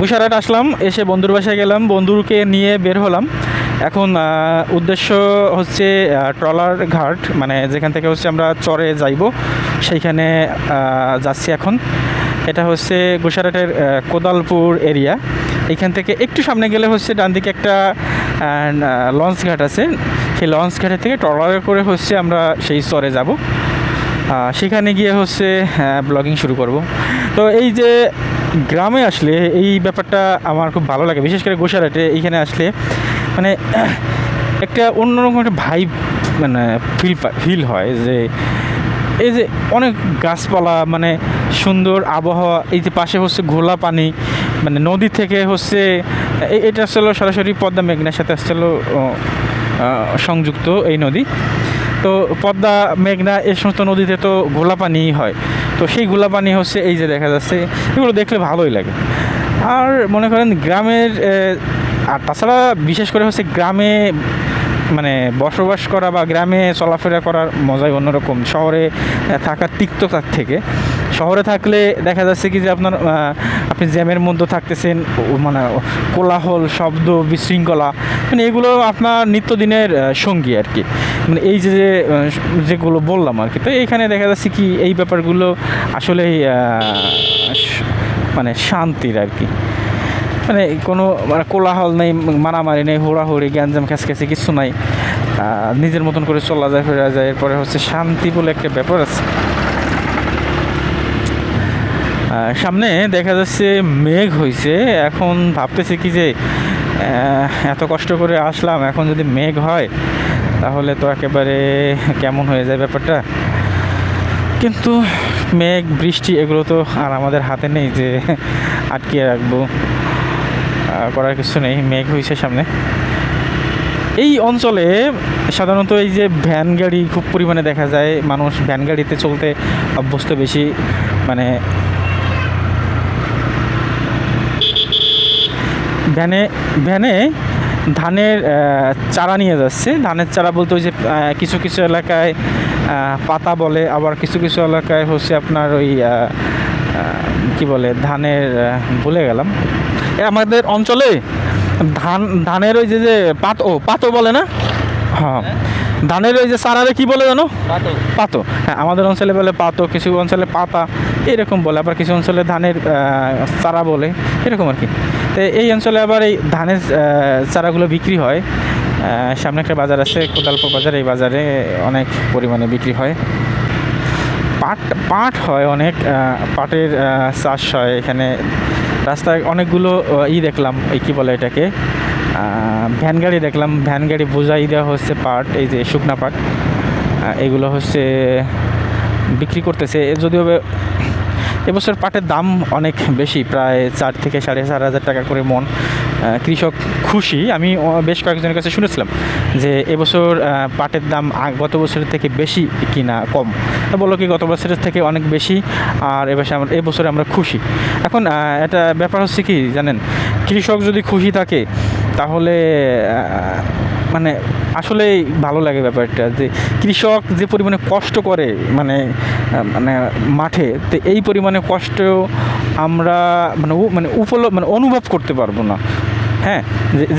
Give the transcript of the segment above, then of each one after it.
গুসারাট আসলাম, এসে বন্ধুর বাসায় গেলাম, বন্ধুকে নিয়ে বের হলাম। এখন উদ্দেশ্য হচ্ছে ট্রলার ঘাট মানে যেখান থেকে হচ্ছে আমরা চরে যাইব, সেইখানে যাচ্ছি এখন। এটা হচ্ছে গুসারাটের কোদালপুর এরিয়া এইখান থেকে একটু সামনে গেলে হচ্ছে ডান দিকে একটা লঞ্চ ঘাট আছে। সেই লঞ্চ ঘাটের থেকে ট্রলারে করে হচ্ছে আমরা সেই চরে যাব। সেখানে গিয়ে হচ্ছে ব্লগিং শুরু করব। তো এই যে গ্রামে আসলে এই ব্যাপারটা আমার খুব ভালো লাগে। বিশেষ করে গোসারাটে এইখানে আসলে মানে একটা অন্যরকম একটা ভাইব মানে ফিল ফিল হয় যে এই যে অনেক গাছপালা মানে সুন্দর আবহাওয়া, এই যে পাশে হচ্ছে ঘোলা পানি মানে নদী থেকে হচ্ছে এটা আসলে সরাসরি পদ্মা মেঘনার সাথে আসছিল সংযুক্ত এই নদী। তো পদ্মা, মেঘনা এই সমস্ত নদীতে তো ঘোলা হয়। তো সেই ঘোলা পানি হচ্ছে এই যে দেখা যাচ্ছে, এগুলো দেখলে ভালোই লাগে। আর মনে করেন গ্রামের আর তাছাড়া বিশেষ করে হচ্ছে গ্রামে মানে বসবাস করা বা গ্রামে চলাফেরা করার মজাই অন্যরকম। শহরে থাকার তিক্ততার থেকে। শহরে থাকলে দেখা যাচ্ছে কি যে আপনার আপনি জ্যামের মধ্যে থাকতেছেন মানে কোলাহল শব্দ বিশৃঙ্খলা মানে এগুলো আপনার নিত্যদিনের সঙ্গী আর কি। মানে এই যে যে, যেগুলো বললাম আর কি। তো এইখানে দেখা যাচ্ছে কি এই ব্যাপারগুলো আসলেই মানে শান্তির আর কি। মানে কোনো মানে কোলাহল নেই, মারামারি নেই, হোড়াহুড়ি, গ্যাঞ্জাম, খেসখেসি, কিছু নাই। নিজের মতন করে চলা যায়, ফেরা যায়। এরপরে হচ্ছে শান্তি বলে একটা ব্যাপার আছে। সামনে দেখা যাচ্ছে মেঘ হয়েছে এখন ভাবতেছি কি যে এত কষ্ট করে আসলাম, এখন যদি মেঘ হয়, তাহলে তো একেবারে কেমন হয়ে যায় ব্যাপারটা? কিন্তু মেঘ, বৃষ্টি, এগুলো তো আর আমাদের হাতে নেই যে আটকে রাখব। করার কিছু নেই, মেঘ হয়েছে সামনে। এই অঞ্চলে সাধারণত এই যে ভ্যান গাড়ি খুব পরিমাণে দেখা যায়, মানুষ ভ্যান গাড়িতে চলতে অভ্যস্ত বেশি মানে ভ্যানে ভ্যানে ধানের চারা নিয়ে যাচ্ছে। ধানের চারা বলতে ওই যে কিছু কিছু এলাকায় পাতা বলে, আবার কিছু কিছু এলাকায় হচ্ছে আপনার ওই কি বলে, ধানের ভুলে গেলাম। আমাদের অঞ্চলে ধান ধানের ওই যে যে পাত ও পাতো বলে না? হ্যাঁ। ধানের ওই যে চারারে কি বলে জানো? পাতো হ্যাঁ আমাদের অঞ্চলে বলে পাতো কিছু অঞ্চলে পাতা এরকম বলে। আবার কিছু অঞ্চলে ধানের চারা বলে এরকম আর কি। তো এই অঞ্চলে আবার এই ধানের চারাগুলো বিক্রি হয়। সামনে একটা বাজার আছে কোদালপুর বাজার। এই বাজারে অনেক পরিমাণে বিক্রি হয়। পাট পাট হয় অনেক। পাটের চাষ হয় এখানে। রাস্তায় অনেকগুলো ই দেখলাম, এই কী বলে এটাকে? ভ্যান গাড়ি দেখলাম, ভ্যান গাড়ি বোঝাই দেওয়া হচ্ছে পাট, এই যে শুকনা পাট। এগুলো হচ্ছে বিক্রি করতেছে। যদিও এবছর পাটের দাম অনেক বেশি, প্রায় চার থেকে সাড়ে চার হাজার টাকা করে মন। কৃষক খুশি। আমি বেশ কয়েকজনের কাছে শুনেছিলাম যে এবছর পাটের দাম গত বছরের থেকে বেশি কিনা কম। তা বলল কি, গত বছরের থেকে অনেক বেশি আর এবছর আমরা এবছরে আমরা খুশি। এখন এটা ব্যাপার হচ্ছে কি জানেন, কৃষক যদি খুশি থাকে, তাহলে মানে আসলেই ভালো লাগে ব্যাপারটা যে কৃষক যে পরিমাণে কষ্ট করে মানে মানে মাঠে, তো এই পরিমাণে কষ্ট আমরা মানে মানে উপল মানে অনুভব করতে পারব না। হ্যাঁ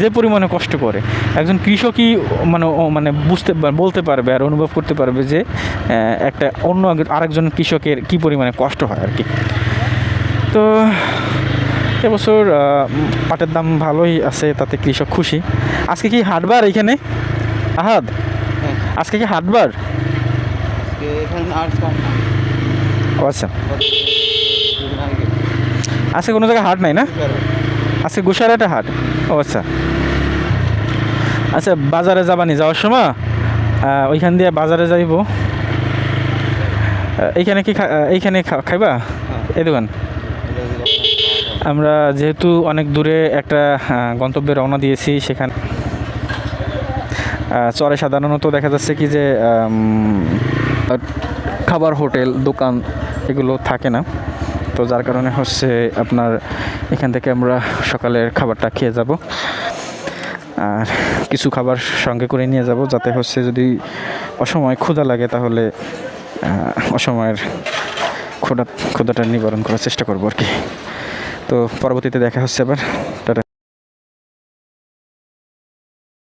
যে পরিমাণে কষ্ট করে। একজন কৃষকই মানে মানে বুঝতে বলতে পারবে আর অনুভব করতে পারবে যে একটা অন্য আরেকজন কৃষকের কি পরিমাণে কষ্ট হয় আর কি। তো এবছর পাটের দাম ভালোই আছে তাতে কৃষক খুশি। আজকে কি হাটবার এইখানে আহাদ? আজকে কি হাটবার? আচ্ছা। আজকে কোনো জায়গায় হাট নাই না? আজকে গুসারাটে হাট? ও আচ্ছা। আচ্ছা বাজারে যাবানি যাওয়ার সময়? ওইখান দিয়ে বাজারে যাইব। এইখানে কি এইখানে খাইবা? এই দোকান। আমরা যেহেতু অনেক দূরে একটা গন্তব্যে রওনা দিয়েছি সেখানে। চরে সাধারণত দেখা যাচ্ছে কি যে খাবার হোটেল দোকান এগুলো থাকে না। তো যার কারণে হচ্ছে আপনার এখান থেকে আমরা সকালের খাবারটা খেয়ে যাব। আর কিছু খাবার সঙ্গে করে নিয়ে যাব যাতে হচ্ছে যদি অসময় ক্ষুধা লাগে তাহলে অসময়ের ক্ষুধা, ক্ষুধাটা নিবারণ করার চেষ্টা করব আর কি। তো পরবর্তীতে দেখা হচ্ছে আবার। টাটা।